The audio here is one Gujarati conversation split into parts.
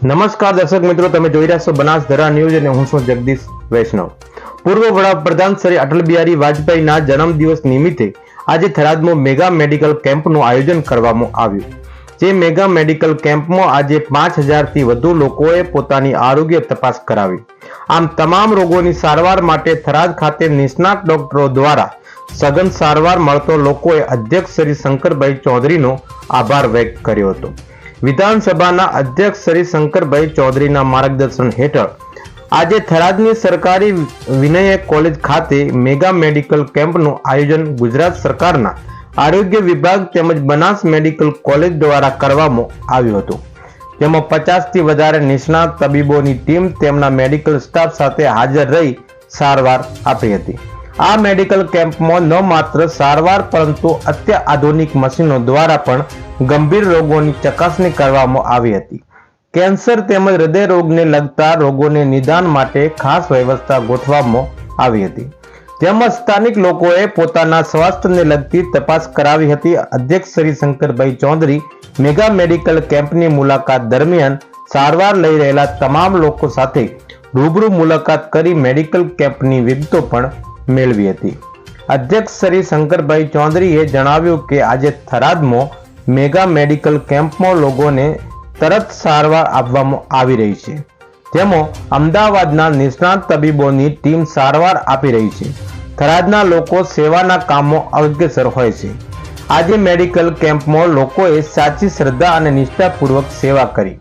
નમસ્કાર દર્શક મિત્રો, તમે જોઈ રહ્યા છો બનાસધરા ન્યૂઝ અને હું છું જગદીશ વૈષ્ણવ. પૂર્વ વડાપ્રધાન શ્રી અટલ બિહારી વાજપેયીના જન્મદિવસ નિમિત્તે આજે થરાદમાં મેગા મેડિકલ કેમ્પનું આયોજન કરવામાં આવ્યું. જે મેગા મેડિકલ કેમ્પમાં આજે પાંચ હજારથી વધુ લોકોએ પોતાની આરોગ્ય તપાસ કરાવી. આમ તમામ રોગોની સારવાર માટે થરાદ ખાતે નિષ્ણાત ડોક્ટરો દ્વારા સઘન સારવાર મળતો લોકોએ અધ્યક્ષ શ્રી શંકરભાઈ ચૌધરીનો આભાર વ્યક્ત કર્યો હતો. વિધાનસભાના અધ્યક્ષ શ્રી શંકરભાઈ ચૌધરીના માર્ગદર્શન હેઠળ આજે થરાદની સરકારી વિનય કોલેજ ખાતે મેગા મેડિકલ કેમ્પનું આયોજન ગુજરાત સરકારના આરોગ્ય વિભાગ તેમજ બનાસ મેડિકલ કોલેજ દ્વારા કરવામાં આવ્યું હતું. જેમાં પચાસથી વધારે નિષ્ણાત તબીબોની ટીમ તેમના મેડિકલ સ્ટાફ સાથે હાજર રહી સારવાર આપી હતી. આ મેડિકલ કેમ્પમાં ન માત્ર સારવાર, પરંતુ અત્યાધુનિક મશીનો દ્વારા પણ ગંભીર રોગોની ચકાસણી કરવામાં આવી હતી. કેન્સર તેમજ હૃદય રોગને લગતા રોગોને નિદાન માટે ખાસ વ્યવસ્થા ગોઠવવામાં આવી હતી. તેમજ સ્થાનિક લોકોએ પોતાના સ્વાસ્થ્યને લગતી તપાસ કરાવી હતી. અધ્યક્ષ શ્રી શંકરભાઈ ચૌધરી મેગા મેડિકલ કેમ્પની મુલાકાત દરમિયાન સારવાર લઈ રહેલા તમામ લોકો સાથે રૂબરૂ મુલાકાત કરી મેડિકલ કેમ્પની વિગતો પણ મેળવી હતી. અધ્યક્ષ શ્રી શંકરભાઈ ચૌધરીએ જણાવ્યું કે આજે થરાદમાં મેગા મેડિકલ કેમ્પમાં લોકોને તરત સારવાર આપવામાં આવી રહી છે. જેમાં અમદાવાદના નિષ્ણાત તબીબોની ટીમ સારવાર આપી રહી છે. થરાદના લોકો સેવાના કામો અગ્રેસર હોય છે. આજે મેડિકલ કેમ્પમાં લોકોએ સાચી શ્રદ્ધા અને નિષ્ઠાપૂર્વક સેવા કરી.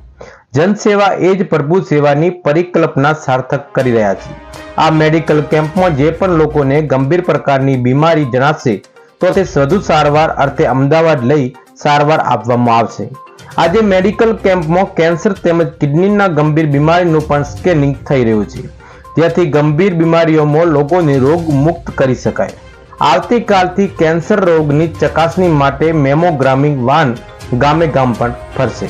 જનસેવા એ જ પ્રભુ સેવાની પરિકલ્પના સાર્થક કરી રહ્યા છે. આ મેડિકલ કેમ્પમાં જે પણ લોકોને ગંભીર પ્રકારની બીમારી જણાશે, તો તે વધુ સારવાર અર્થે અમદાવાદ લઈ સારવાર આપવામાં આવશે. આજે મેડિકલ કેમ્પમાં કેન્સર તેમજ કિડનીના ગંભીર બીમારીનું પણ સ્કેનિંગ થઈ રહ્યું છે. જેથી ગંભીર બીમારીઓમાં લોકોને રોગ મુક્ત કરી શકાય. આવતીકાલથી કેન્સર રોગની ચકાસણી માટે મેમોગ્રામિંગ વાન ગામે ગામ પણ ફરશે.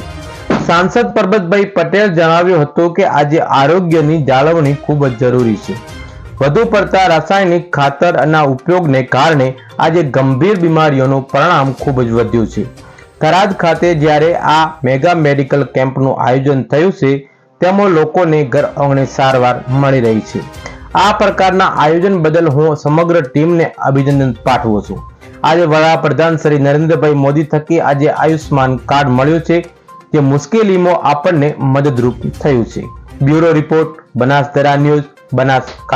સાંસદ પરબતભાઈ પટેલ જણાવ્યું હતું કે આજે આરોગ્યની જાળવણી ખૂબ જ જરૂરી છે. વધુ પડતા રાસાયણિક ખાતરના ઉપયોગને કારણે આજે ગંભીર બીમારીઓનું પરિણામ ખૂબ જ વધ્યું છે. થરાદ ખાતે જ્યારે આ મેગા મેડિકલ કેમ્પનું આયોજન થયું છે, તેમાં લોકોને ઘર આંગણે સારવાર મળી રહી છે. આ પ્રકારના આયોજન બદલ હું સમગ્ર ટીમને અભિનંદન પાઠવું છું. આજે વડાપ્રધાન શ્રી નરેન્દ્રભાઈ મોદી થકી આજે આયુષ્માન કાર્ડ મળ્યું છે. જે મુશ્કેલીમાં આપણને મદદરૂપ થયું છે. Bureau report Banasdhara news Banaskantha.